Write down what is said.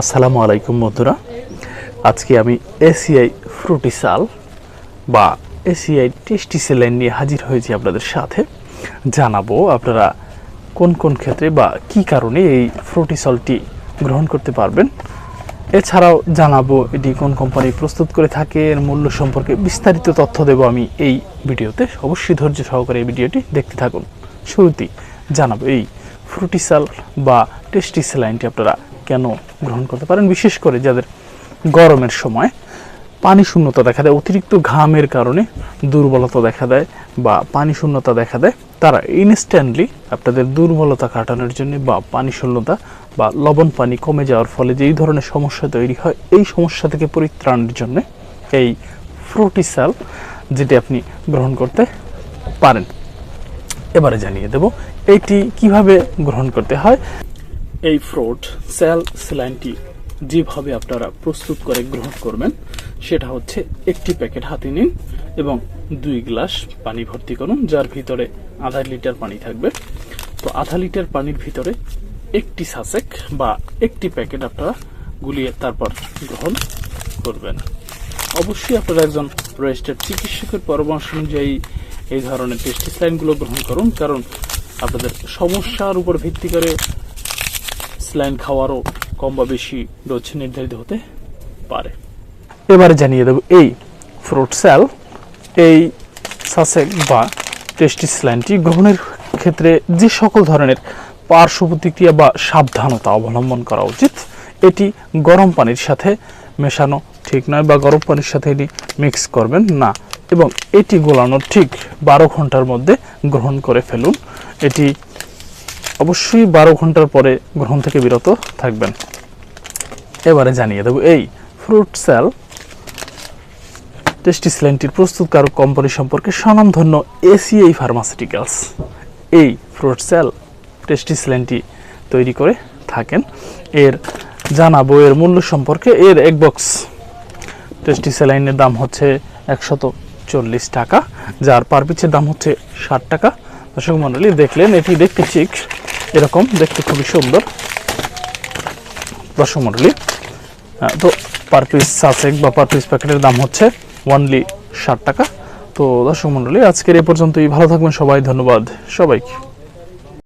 আসসালামু আলাইকুম বন্ধুরা। আজকে আমি এসিআই ফ্রুটিসাল বা এসিআই টেস্টি সেলাইন নিয়ে হাজির হয়েছি আপনাদের সাথে। জানাব আপনারা কোন কোন ক্ষেত্রে বা কি কারণে এই ফ্রুটিসলটি গ্রহণ করতে পারবেন। এছাড়াও জানাব এটি কোন কোম্পানি প্রস্তুত করে থাকে, এর মূল্য সম্পর্কে বিস্তারিত তথ্য দেবো আমি এই ভিডিওতে। অবশ্যই ধৈর্য সহকারে এই ভিডিওটি দেখতে থাকুন। শুরুতেই জানাব এই ফ্রুটিসাল বা টেস্টি স্যালাইনটি আপনারা কেন গ্রহণ করতে পারেন? বিশেষ করে যাদের গরমের সময় পানি শূন্যতা দেখা দেয়, অতিরিক্ত ঘামের কারণে দুর্বলতা দেখা দেয় বা পানি শূন্যতা দেখা দেয়, তারা ইনস্ট্যান্টলি আপনাদের দুর্বলতা কাটানোর জন্য বা পানি শূন্যতা বা লবণ পানি কমে যাওয়ার ফলে যে এই ধরনের সমস্যা তৈরি হয়, এই সমস্যা থেকে পরিত্রাণের জন্য এই ফ্রুটিসাল যেটি আপনি গ্রহণ করতে পারেন। এবারে জানিয়ে দেব, এটি কীভাবে গ্রহণ করতে হয়? এই ফ্রুট সেল স্যালাইনটি যেভাবে আপনারা প্রস্তুত করে গ্রহণ করবেন, সেটা হচ্ছে একটি প্যাকেট হাতে নিন এবং দুই গ্লাস পানি ভর্তি করুন, যার ভিতরে আধা লিটার পানি থাকবে। তো আধা লিটার পানির ভিতরে একটি সাসেক বা একটি প্যাকেট আপনারা গুলিয়ে তারপর গ্রহণ করবেন। অবশ্যই আপনারা একজন রেজিস্টার্ড চিকিৎসকের পরামর্শ অনুযায়ী এই ধরনের পেস্টিসাইডগুলো গ্রহণ করুন, কারণ আপনাদের সমস্যার উপর ভিত্তি করে স্লাইন খাওয়ারও কম বা বেশি ডোজ নির্ধারিত হতে পারে। এবারে জানিয়ে দেব, এই ফ্রুট স্যাল, এই সাসেক বা টেস্টি স্লাইনটি গ্রহণের ক্ষেত্রে যে সকল ধরনের পার্শ্ব প্রতিক্রিয়া বা সাবধানতা অবলম্বন করা উচিত, এটি গরম পানির সাথে মেশানো ঠিক নয় বা গরম পানির সাথে এটি মিক্স করবেন না এবং এটি গোলানোর ঠিক বারো ঘণ্টার মধ্যে গ্রহণ করে ফেলুন। এটি অবশ্যই বারো ঘণ্টার পরে গ্রহণ থেকে বিরত থাকবেন। এবারে জানিয়ে দেব, এই ফ্রুট স্যাল টেস্টি টেস্টিসল্যান্ডটির প্রস্তুতকারক কোম্পানি সম্পর্কে স্বনামধন্য এসিআই ফার্মাসিউটিক্যালস এই ফ্রুট স্যাল টেস্টিসল্যান্ডটি তৈরি করে থাকেন। এর জানাব এর মূল্য সম্পর্কে এর এক বক্স টেস্টি স্যালাইনের দাম হচ্ছে একশত চল্লিশ টাকা, যার পার পিছের দাম হচ্ছে ষাট টাকা। দর্শক মণ্ডলী দেখলেন, এটি দেখতে ঠিক এরকম দেখতে খুবই সুন্দর। দর্শক মণ্ডলী তো পার পিস সাসেক বা পার পিস প্যাকেটের দাম হচ্ছে ওয়ানলি ষাট টাকা। তো দর্শক মণ্ডলী, আজকের এ পর্যন্তই। ভালো থাকবেন সবাই। ধন্যবাদ সবাইকে।